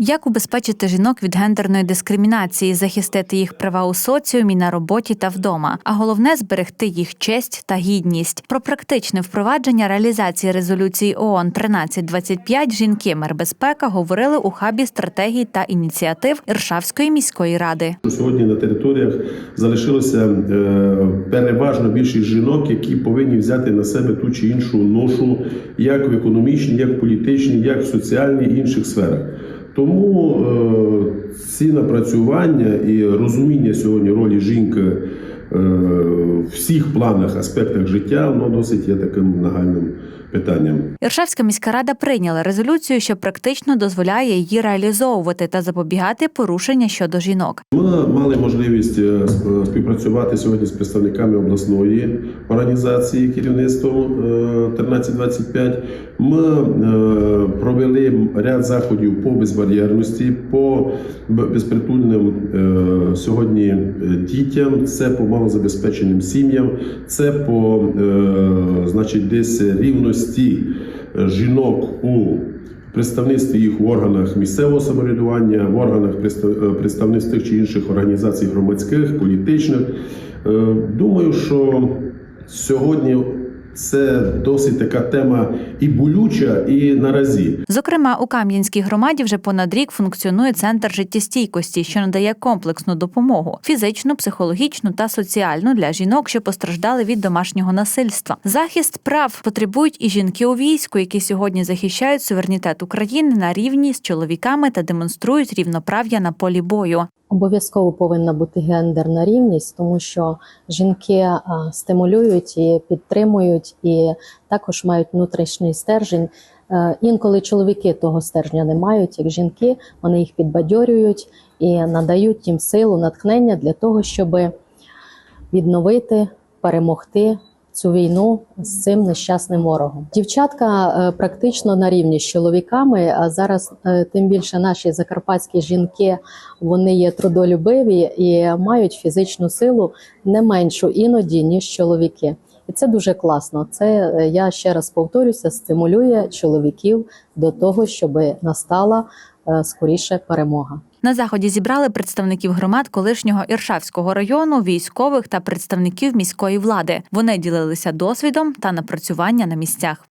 Як убезпечити жінок від гендерної дискримінації, захистити їх права у соціумі, на роботі та вдома, а головне зберегти їх честь та гідність. Про практичне впровадження реалізації резолюції ООН 1325 жінки мербезпека говорили у хабі стратегій та ініціатив Іршавської міської ради. Сьогодні на територіях залишилося е, переважно більшість жінок, які повинні взяти на себе ту чи іншу ношу, як в економічній, як в політичній, як в соціальній інших сферах. Тому е, ці напрацювання і розуміння сьогодні ролі жінки в всіх планах, аспектах життя, воно досить є таким нагальним питанням. Іршавська міська рада прийняла резолюцію, що практично дозволяє її реалізовувати та запобігати порушення щодо жінок. Ми мали можливість е, співпрацювати сьогодні з представниками обласної організації керівництвом е, 1325. Ми е, провели ряд заходів по безбар'єрності, по безпритульним е, сьогодні е, дітям, це по малозабезпеченим сім'ям, це по е, значить, десь рівності е, жінок у представництві їх в органах місцевого самоврядування, в органах е, представництв тих чи інших організацій громадських, політичних. Думаю, що сьогодні це досить така тема і болюча, і наразі. Зокрема, у Кам'янській громаді вже понад рік функціонує центр життєстійкості, що надає комплексну допомогу фізичну, психологічну та соціальну для жінок, що постраждали від домашнього насильства. Захист прав потребують і жінки у війську, які сьогодні захищають суверенітет України на рівні з чоловіками та демонструють рівноправ'я на полі бою. Обов'язково повинна бути гендерна рівність, тому що жінки стимулюють і підтримують, і також мають внутрішній стержень. Е, Інколи чоловіки того стержня не мають, як жінки, вони їх підбадьорюють і надають їм силу, натхнення для того, щоб відновити, перемогти цю війну з цим нещасним ворогом. Дівчатка е, практично на рівні з чоловіками. А зараз е, тим більше наші закарпатські жінки вони є трудолюбиві і мають фізичну силу не меншу іноді ніж чоловіки. І це дуже класно. Це е, я ще раз повторюся, стимулює чоловіків до того, щоб настала скоріше перемога. На заході зібрали представників громад колишнього Іршавського району, військових та представників міської влади. Вони ділилися досвідом та напрацювання на місцях.